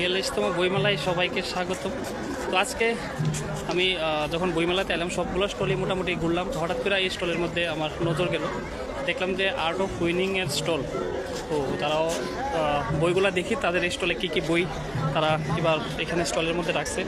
বিয়াল্লিশতম বইমেলায় সবাইকে স্বাগত তো আজকে আমি যখন বইমেলাতে এলাম সবগুলো স্টলই মোটামুটি ঘুরলাম। তো হঠাৎ করে এই স্টলের মধ্যে আমার নজর গেল। দেখলাম যে আর্ট অফ উইনিংয়ের স্টল তো তারাও বইগুলো দেখি, তাদের এই স্টলে কী কী বই তারা এবার এখানে স্টলের মধ্যে রাখছে।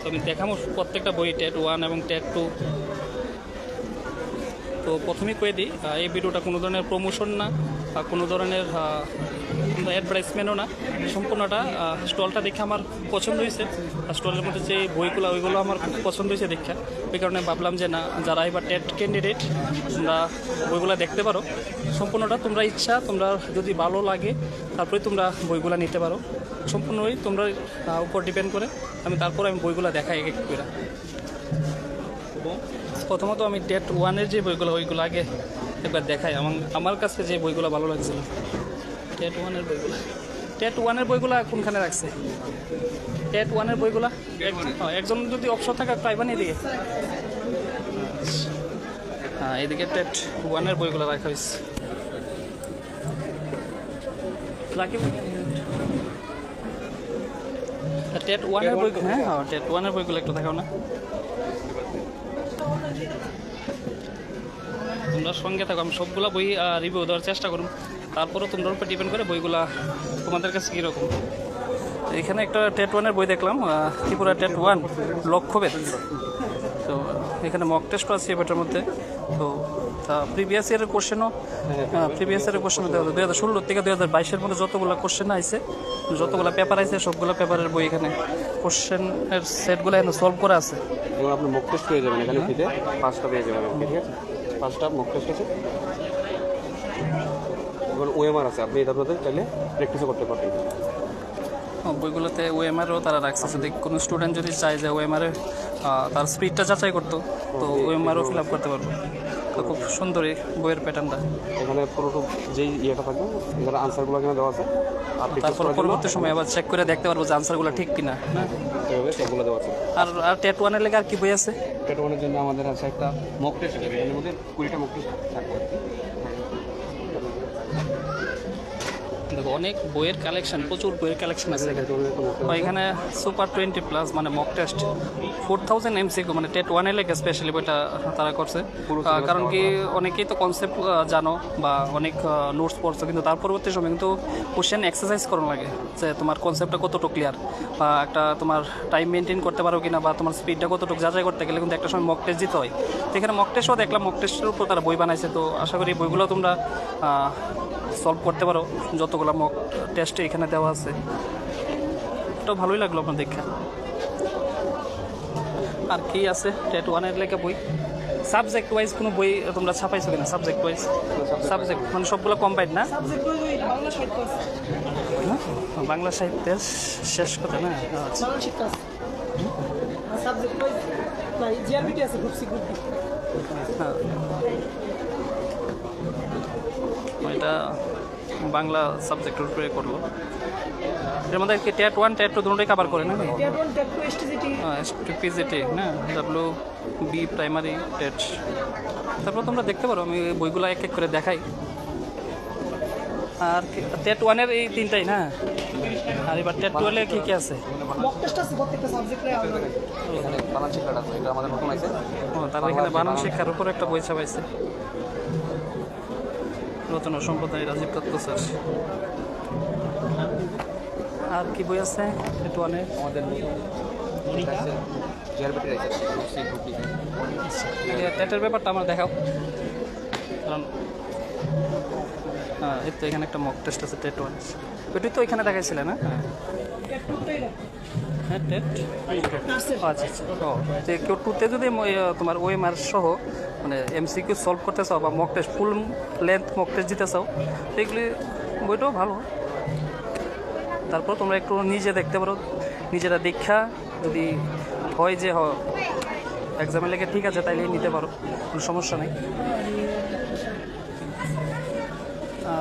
তো আমি দেখাবো প্রত্যেকটা বই টেট ওয়ান এবং টেট টু তো প্রথমেই কয়ে দিই এই ভিডিওটা কোনো ধরনের প্রমোশন না কোনো ধরনের অ্যাডভার্টাইজমেন্টও না। সম্পূর্ণটা স্টলটা দেখে আমার পছন্দ হয়েছে। স্টলের মধ্যে যে বইগুলো, ওইগুলো আমার খুব পছন্দ হয়েছে দেখা। ওই কারণে ভাবলাম যে না, যারা এবার টেট ক্যান্ডিডেট তোমরা বইগুলো দেখতে পারো। সম্পূর্ণটা তোমরা ইচ্ছা, তোমরা যদি ভালো লাগে, তারপরে তোমরা বইগুলো নিতে পারো। সম্পূর্ণই তোমরা উপর ডিপেন্ড করে। আমি তারপরে আমি বইগুলো দেখাই এক এক করে। প্রথমত আমি ডেট ওয়ানের যে বইগুলো ওইগুলো আগে একবার দেখাই। আমার আমার কাছে যে বইগুলো ভালো লাগছিল টেট ওয়ানের বইগুলো। টেট ওয়ানের বইগুলো কোনখানে রাখছে? টেট ওয়ানের বইগুলো? এক- হ্যাঁ, একজন যদি অপশন থাকে পাইবেন এদিকে হ্যাঁ এদিকে টেট ওয়ানের বইগুলো রাখা হয়েছে। রাখি টেট ওয়ানের বই হ্যাঁ হ্যাঁ টেট ওয়ানের বইগুলো একটু দেখাও না। তোমরা সঙ্গে থাকো, আমি সবগুলা বই রিভিউ দেওয়ার চেষ্টা করুন তারপরেও তোমরা উপর ডিপেন্ড করে বইগুলা তোমাদের কাছে কীরকম। এখানে একটা টেট ওয়ানের বই দেখলাম ত্রিপুরা টেট ওয়ান লক্ষ্যভেদ। তো এখানে মক টেস্টও আছে এটার মধ্যে। তো প্রিভিয়াস ইয়ারের কোশ্চেনও প্রিভিয়াস ইয়ারের কোশ্চেন দুই হাজার ষোলো থেকে দুই হাজার বাইশের মধ্যে যতগুলো কোশ্চেন আইছে যতগুলো পেপার আইছে সবগুলো পেপারের বই এখানে কোশ্চেনের সেটগুলো এখানে সলভ করা আছে। এবং আপনি মুখ টেস্ট পেয়ে যাবেন এখানে ফ্রিতে পাঁচটা পেয়ে যাবেন ঠিক আছে? পাঁচটা মুখ টেস্ট আছে। এবং ওএমআর আছে। আপনি মধ্যে চাইলে প্র্যাকটিসও করতে পারবেন। বইগুলোতে ওএমআরও তারা রাখছে। যদি কোনো স্টুডেন্ট যদি চায় যে ওএমআরে তার স্পিডটা যাচাই করতো তো ওএমআরও ফিল আপ করতে পারব। খুব সুন্দর এই বইয়ের প্যাটার্নটা এখানে পুরোটো যেই ইয়েটা থাকবে এখানে আনসারগুলো এখানে দেওয়া আছে। আপনি তারপর পরবর্তী সময় আবার চেক করে দেখতে পারব যে আনসারগুলো ঠিক কিনা। এভাবে সবগুলো দেওয়া আছে। আর আর টেট ওয়ানের লেগে আর কি বই আছে? টেট ওয়ানের জন্য আমাদের আছে একটা মক টেস্ট এর মধ্যে কুড়িটা মক টেস্ট থাকবে। দেখো অনেক বইয়ের কালেকশন প্রচুর বইয়ের কালেকশন আছে। এখানে সুপার টোয়েন্টি প্লাস মানে mock test four thousand MCQ মানে টেট ওয়ানের লেগে স্পেশালি বইটা তারা করছে। কারণ কি অনেকেই তো কনসেপ্ট জানো বা অনেক নোটস পড়ছো কিন্তু তার পরবর্তী সময় কিন্তু কোশ্চেন এক্সারসাইজ করানো লাগে যে তোমার কনসেপ্টটা কতটুকু ক্লিয়ার বা একটা তোমার টাইম মেনটেন করতে পারো কিনা বা তোমার স্পিডটা কতটুকু যাচাই করতে গেলে কিন্তু একটা সময় মক টেস্ট দিতে হয়। তো এখানে মক টেস্টও দেখলাম মক টেস্টের উপর তারা বই বানাইছে তো আশা করি বইগুলো তোমরা সলভ করতে পারো। যতগুলো মক টেস্টে এখানে দেওয়া আছে। এটাও ভালোই লাগল আপনার দেখে। আর কি আছে? টেট ওয়ানের লেখা বই। সাবজেক্ট ওয়াইজ কোনো বই তোমরা ছাপাইছো কিনা? সাবজেক্ট ওয়াইজ সাবজেক্ট মানে সবগুলো কম্বাইন্ড না? হ্যাঁ? বাংলা সাহিত্যের শেষ কথা না? আচ্ছা। সাবজেক্ট ওয়াইজ না জিআরবিটি আছে গ্রুপ সি গ্রুপ হ্যাঁ। এটা বাংলা সাবজেক্টের উপরে করল এর মধ্যে কি টেট ওয়ান টেট টু দুটোই কাভার করে না পিজিটি না ডাব্লিউ বি প্রাইমারি টেট। তারপর তোমরা দেখতে পারো আমি বইগুলো এক এক করে দেখাই। আর টেট ওয়ানের এই তিনটাই না? আর এবার টেট টুয়েলভে কী কী আছে? তারা এখানে বানান শিক্ষার উপর একটা বই ছাপাইছে। রচনা সম্পাদনায় রাজীব দত্ত স্যার। আর কি বই আছে? টেট ওয়ানে আমাদের টেটের ব্যাপারটা আমার দেখাও। কারণ হ্যাঁ এই তো এখানে একটা মক টেস্ট আছে টেট ওয়ান ওইটাই তো এখানে দেখাইছিলে না? হ্যাঁ টেট আচ্ছা আচ্ছা। কেউ টুতে যদি তোমার ওই মার সহ মানে এমসিকিউ সলভ করতে চাও বা mock test full length mock test দিতে চাও এগুলি বইটাও ভালো। তারপর তোমরা একটু নিজে দেখতে পারো, নিজেরা দীক্ষা যদি হয় যে হ এক্সামের লেগে ঠিক আছে, তাইলে নিতে পারো, কোনো সমস্যা নেই।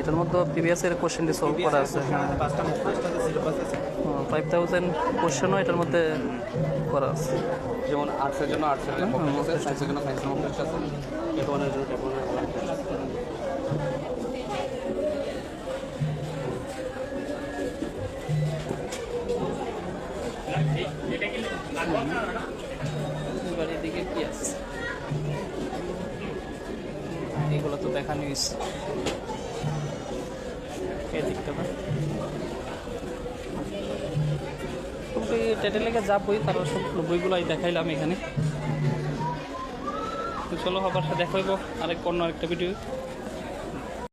এটার মধ্যে প্রিভিয়াস এর কোশ্চেনটি সলভ করা আছে হ্যাঁ ফাইভ থাউজেন্ড কোশ্চেনও এটার মধ্যে করা আছে যেমন আর্টসের জন্য আর্টসের আছে সায়েন্সের জন্য সায়েন্সের মক আছে টেপ ওয়ানের জন্য এদিকে কি আছে এগুলো তো দেখা। নিস এদিকটা না তুমি যা বই, তার দেখাইলাম এখানে। চলো আবার দেখা হইব আরেক অন্য আরেকটা ভিডিও